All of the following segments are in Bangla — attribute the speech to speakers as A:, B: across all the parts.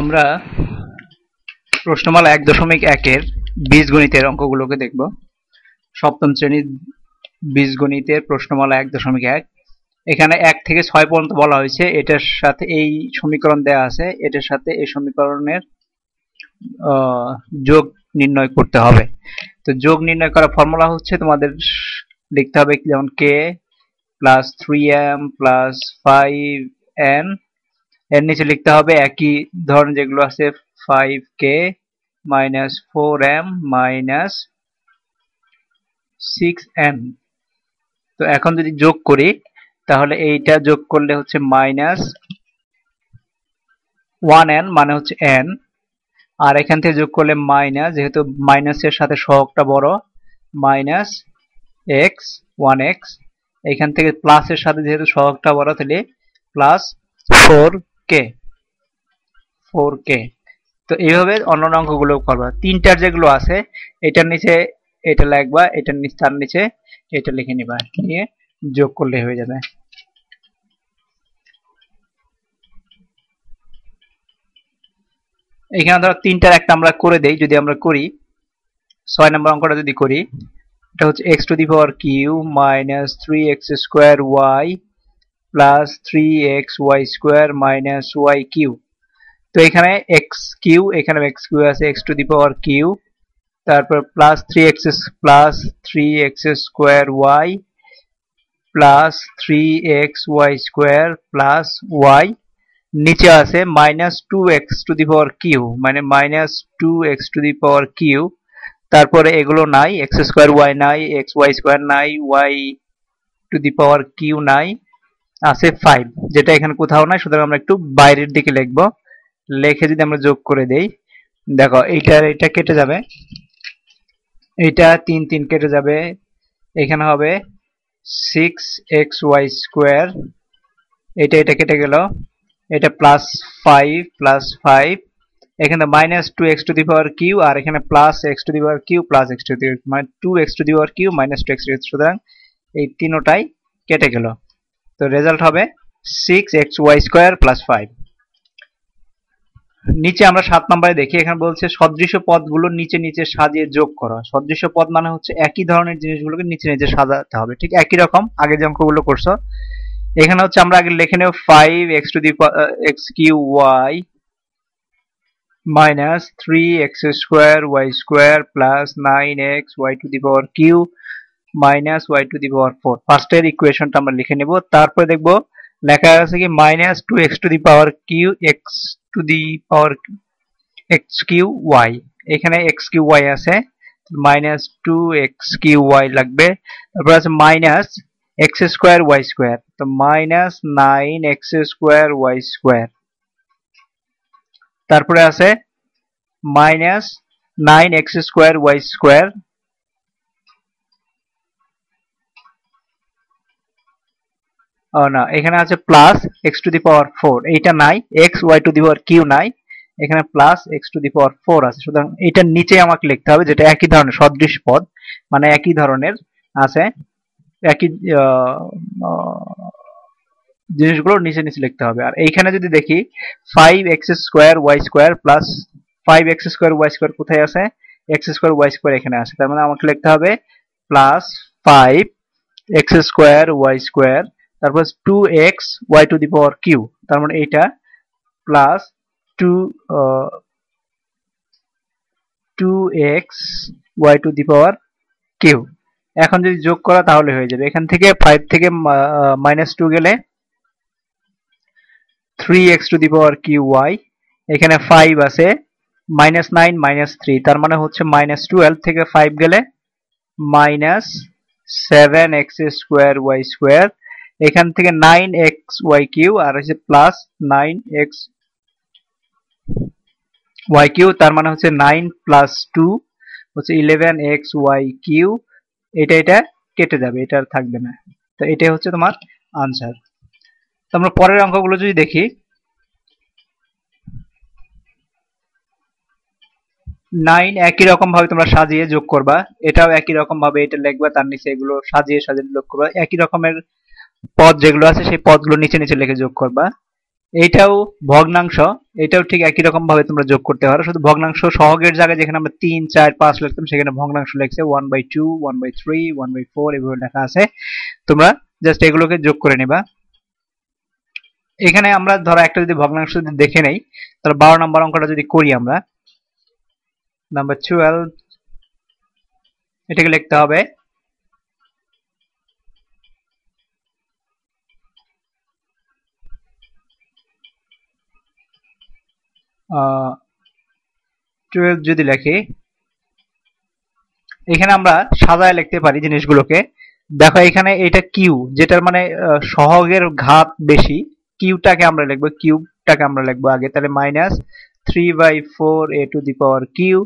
A: আমরা প্রশ্নমালা এক দশমিক একের বীজগণিতের অঙ্কগুলোকে দেখব। সপ্তম শ্রেণির বীজগণিতের প্রশ্নমালা এক দশমিক এক। এখানে এক থেকে ছয় পর্যন্ত বলা হয়েছে। এটার সাথে এই সমীকরণ দেয়া আছে। এটার সাথে এই সমীকরণের যোগ নির্ণয় করতে হবে। তো যোগ নির্ণয় করার ফর্মুলা হচ্ছে তোমাদের লিখতে হবে যেমন K plus three M plus five N এর নিচে লিখতে হবে একই ধরনের যেগুলো আছে five K minus four M minus six N তো এখন যদি যোগ করি, তাহলে এইটা যোগ করলে হচ্ছে মাইনাস ওয়ান এন মানে হচ্ছে এন আর এখান থেকে যোগ করলে মাইনাস যেহেতু মাইনাসের সাথে সহগটা বড় মাইনাস এক্স ওয়ান এক্স এখান থেকে প্লাসের সাথে যেহেতু সহগটা বড়, তাহলে plus four K four K তো এইভাবে অন্যান্য অঙ্কগুলো করবা। তিনটার যেগুলো আছে, এটার নিচে এটা লিখবা, এটার নিচে তার নিচে এটা লিখে নিবা। নিয়ে যোগ করলে হয়ে যাবে। এখানে ধরো তিনটার একটা আমরা করে দেই, যদি আমরা করি, ছয় নম্বর অঙ্কটা যদি করি, এটা হচ্ছে X to the power Q minus three X square Y plus three X Y square minus Y Q তো এখানে এক্স কিউ এখানে এক্স কিউ আছে X to the power Q তারপর plus three X plus three X square Y plus three X Y square plus Y নিচে আছে minus two X to the power Q মানে minus two X to the power Q তারপরে এগুলো নাই এক্স স্কোয়ার ওয়াই নাই এক্স ওয়াই স্কোয়ার নাই Y to the power Q নাই। আছে ফাইভ যেটা এখানে কোথাও নাই, সুতরাং আমরা একটু বাইরের দিকে লিখব। লেখে যদি আমরা যোগ করে দেই, দেখো এইটার এটা কেটে যাবে। এইটা তিন তিন কেটে যাবে। এখানে হবে সিক্স এক্স ওয়াই স্কোয়ার এটা এটা কেটে গেল। এটা প্লাস ফাইভ প্লাস ফাইভ এখানে minus two X to the power Q আর এখানে plus X to the power Q plus X to the মানে two X to the power Q minus two X সুতরাং এই তিনোটাই কেটে গেল। তো রেজাল্ট হবে six X Y square plus five নিচে আমরা সাত নম্বরে দেখি, এখানে বলছে সদৃশ পদগুলো নিচে নিচে সাজিয়ে যোগ করা। সদৃশ পদ মানে হচ্ছে একই ধরনের জিনিসগুলোকে নিচে নিচে সাজাতে হবে। ঠিক একই রকম আগে যে অঙ্কগুলো করছ। এখানে হচ্ছে আমরা আগে লিখে নেব five X to the X Q Y minus three X square Y square plus nine X Y to the power Q minus Y to the power four ফার্স্টের ইকুয়েশনটা আমরা লিখে নেব। তারপরে দেখব, লেখা আছে কি minus two X to the power Q X to the power X Q Y এখানে এক্স কিউ ওয়াই আছে minus two X Q Y লাগবে। তারপর আছে minus X square Y square তো minus nine X square Y square তারপরে আছে minus nine X square Y square না, এখানে আছে plus X to the power four এইটা নাই X Y to the power Q নাই, এখানে plus X to the power four আছে। সুতরাং এটার নিচে আমাকে লিখতে হবে যেটা একই ধরনের, সদৃশ পদ মানে একই ধরনের আছে, একই জিনিসগুলো নিচে নিচে লিখতে হবে। আর এইখানে যদি দেখি five x square y square plus five x square y square কোথায় আছে? এক্স স্কোয়ার ওয়াই স্কোয়ার এখানে আছে। তার মানে আমাকে লিখতে হবে plus five x square y square তারপর two x y to the power q তার মানে এইটা plus two two x y to the power q এখন যদি যোগ করা তাহলে হয়ে যাবে। এখান থেকে ফাইভ থেকে মাইনাস টু গেলে three x to the power q y এখানে ফাইভ আছে মাইনাস নাইন মাইনাস থ্রি তার মানে হচ্ছে মাইনাস টুয়েলভ থেকে ফাইভ গেলে minus seven x square y square এখান থেকে নাইন এক্স ওয়াই কিউ আর হচ্ছে plus nine x y q তার মানে হচ্ছে নাইন প্লাস টু হচ্ছে ইলেভেন এক্স ওয়াই কিউ এটা এটা কেটে যাবে, এটা আর থাকবে না। তো এটাই হচ্ছে তোমার আনসার তো আমরা পরের অঙ্কগুলো যদি দেখি। নাইন একই রকম ভাবে তোমরা সাজিয়ে যোগ করবা, এটাও একই রকম ভাবে এটা লিখবা, তার নিচে এগুলো সাজিয়ে সাজিয়ে যোগ করবা, একই রকমের পদ যেগুলো আছে, সেই পদগুলো নিচে নিচে লিখে যোগ করবা। এইটাও ভগ্নাংশ, এটাও ঠিক একই রকম ভাবে তোমরা যোগ করতে পারো। শুধু ভগ্নাংশ সহগের জায়গায় যেখানে আমরা তিন, চার, পাঁচ লিখতাম, সেখানে ভগ্নাংশ লিখছে one by two one by three one by four এভাবে লেখা আছে। তোমরা জাস্ট এগুলোকে যোগ করে নিবা। এখানে আমরা ধরো একটা যদি ভগ্নাংশ যদি দেখে নেই, তাহলে বারো নম্বর অঙ্কটা যদি করি আমরা নাম্বার টুয়েলভ এটাকে লিখতে হবে টুয়েলভ যদি লেখি, এখানে আমরা সাজায় লিখতে পারি জিনিসগুলোকে। দেখো, এখানে এটা কিউ যেটার মানে সহগের ঘাত বেশি। কিউটাকে আমরা লিখব কিউবটাকে আমরা লিখব আগে, তাহলে minus three by four a to the power q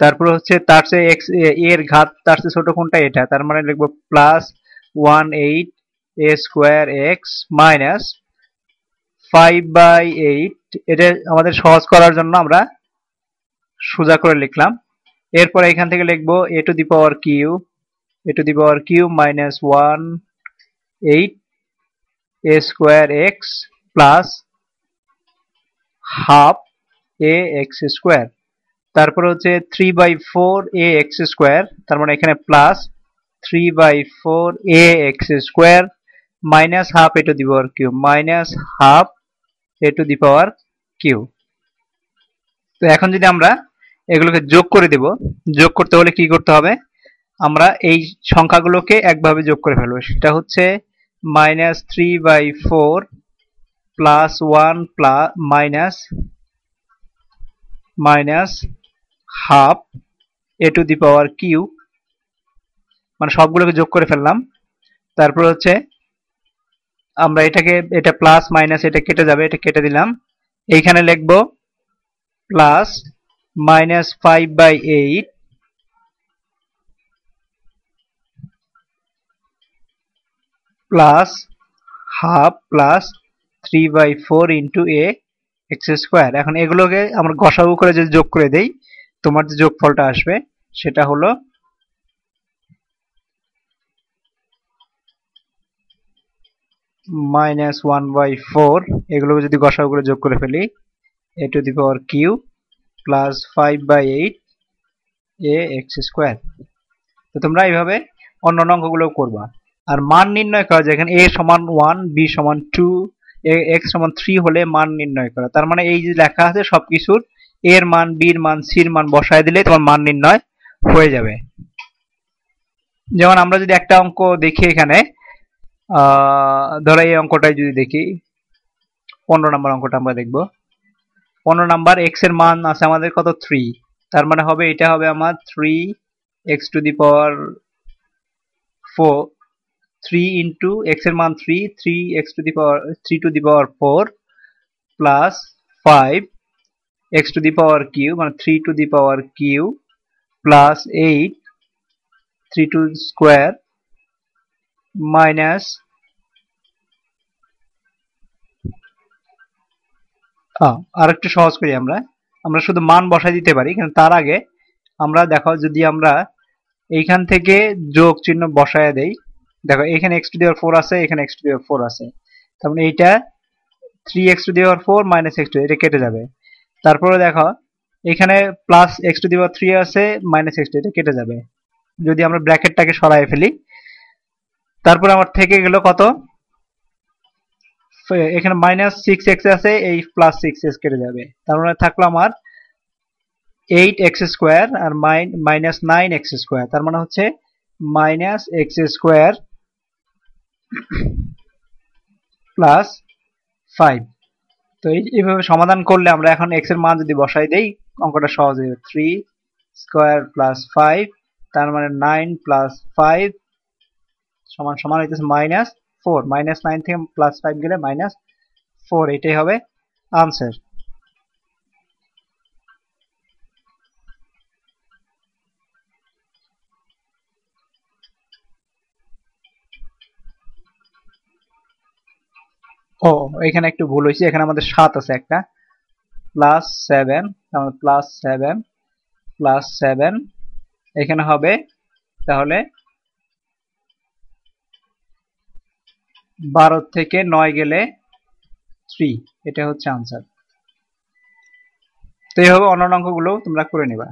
A: তারপর হচ্ছে তার চেয়ে এক্সের ঘাত, তার চেয়ে ছোট কোনটা এটা? তার মানে লিখব plus one eight a square x minus five by eight এটা আমাদের সহজ করার জন্য আমরা সোজা করে লিখলাম। এরপর এখান থেকে লিখব a to the power q, a to the power q minus one eight a square x plus half a x square. তারপর হচ্ছে three by four a x square, তার মানে এখানে plus three by four a x square minus half a to the power q, minus half a to the power q তো এখন যদি আমরা এগুলোকে যোগ করে দেব, যোগ করতে হলে কি করতে হবে? আমরা এই সংখ্যাগুলোকে একভাবে যোগ করে ফেলব। সেটা হচ্ছে minus three by four plus one plus minus minus half a to the power q মানে সবগুলোকে যোগ করে ফেললাম। তারপর হচ্ছে আমরা এটাকে, এটা প্লাস মাইনাস এটা কেটে যাবে, এটা কেটে দিলাম। এইখানে লিখব plus minus five by eight plus half plus three by four into a x square এখন এগুলোকে আমরা গসাগু করে যদি যোগ করে দেই, তোমার যে যোগফলটা আসবে, সেটা হলো মাইনাস ওয়ান বাই ফোর এগুলোকে যদি গসাগু করে যোগ করে ফেলি a to the power q plus five by eight a x square তো তোমরা এইভাবে অন্য অঙ্কগুলো করবা। আর মান নির্ণয় করা যায় এখানে এ সমান ওয়ান বি সমান টু এক্স সমান থ্রি হলে মান নির্ণয় করা। তার মানে এই যে লেখা আছে সবকিছুর এর মান বির মান সির মান বসায় দিলে তোমার মান নির্ণয় হয়ে যাবে। যেমন আমরা যদি একটা অঙ্ক দেখি এখানে ধরো এই অঙ্কটাই যদি দেখি, পনেরো নম্বর অঙ্কটা আমরা দেখব। পনেরো নাম্বার এক্সের মান আছে আমাদের কত? থ্রি তার মানে হবে, এটা হবে আমার three x to the power four three into এক্সের মান three three x to the power three to the power four plus five x to the power q মানে three to the power q plus eight three two square minus আর একটু সহজ করি আমরা। আমরা শুধু মান বসাই দিতে পারি, কিন্তু তার আগে আমরা দেখো, যদি আমরা এইখান থেকে যোগ চিহ্ন বসায় দেই, দেখো এখানে এক্স টু দেওয়ার ফোর আছে, এখানে এক্স টু দেওয়ার ফোর আছে। তার মানে এইটা three x to the power four minus x two এটা কেটে যাবে। তারপরে দেখো, এখানে plus x to the power three আছে মাইনাস এক্স টু এটা কেটে যাবে। যদি আমরা ব্র্যাকেটটাকে সরাই ফেলি তারপরে আমার থেকে গেল কত? এখানে মাইনাস সিক্স এক্স আছে, এই প্লাস সিক্স এক্স কেটে যাবে। তার মানে থাকল আমার এইট এক্স স্কোয়ার আর মাইনাস নাইন এক্স স্কোয়ার তার মানে হচ্ছে minus x square plus five তো এইভাবে সমাধান করলে আমরা এখন এক্সের মান যদি বসাই দেই, অঙ্কটা সহজ হয়ে থ্রি স্কোয়ার প্লাস ফাইভ তার মানে নাইন প্লাস ফাইভ সমান সমান হইতেছে মাইনাস ফোর মাইনাস নাইন থেকে প্লাস ফাইভ গেলে মাইনাস ফোর এটাই হবে আনসার ও, এখানে একটু ভুল হয়েছে, এখানে আমাদের সাত আছে একটা। Plus seven plus seven plus seven এখানে হবে তাহলে বারো থেকে নয় গেলে থ্রি এটা হচ্ছে আনসার তো এইভাবে অন্যান্য অঙ্কগুলো তোমরা করে নিবা।